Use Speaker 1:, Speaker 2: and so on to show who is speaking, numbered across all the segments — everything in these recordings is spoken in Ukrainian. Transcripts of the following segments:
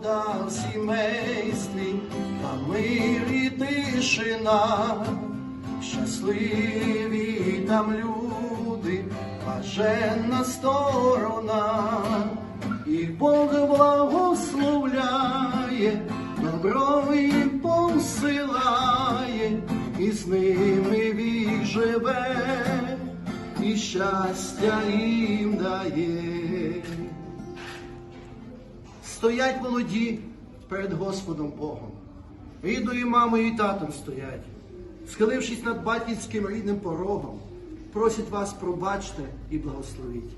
Speaker 1: вода в сімействі, та мир і тишина, щасливі там люди, блаженна сторона, і Бог благословляє, добро їм посилає, і з ними він живе, і щастя їм дає. Стоять молоді перед Господом Богом. Рідною мамою і татом стоять, схилившись над батьківським рідним порогом, просять вас пробачте і благословіть.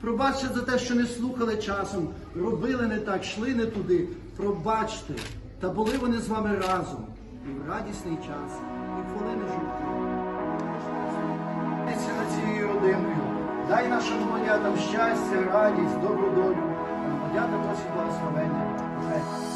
Speaker 1: Пробачте за те, що не слухали часом, робили не так, йшли не туди. Пробачте, та були вони з вами разом і в радісний час, і хвилини родиною. Дай нашим молодятам щастя, радість, добру долю. cambiato così con la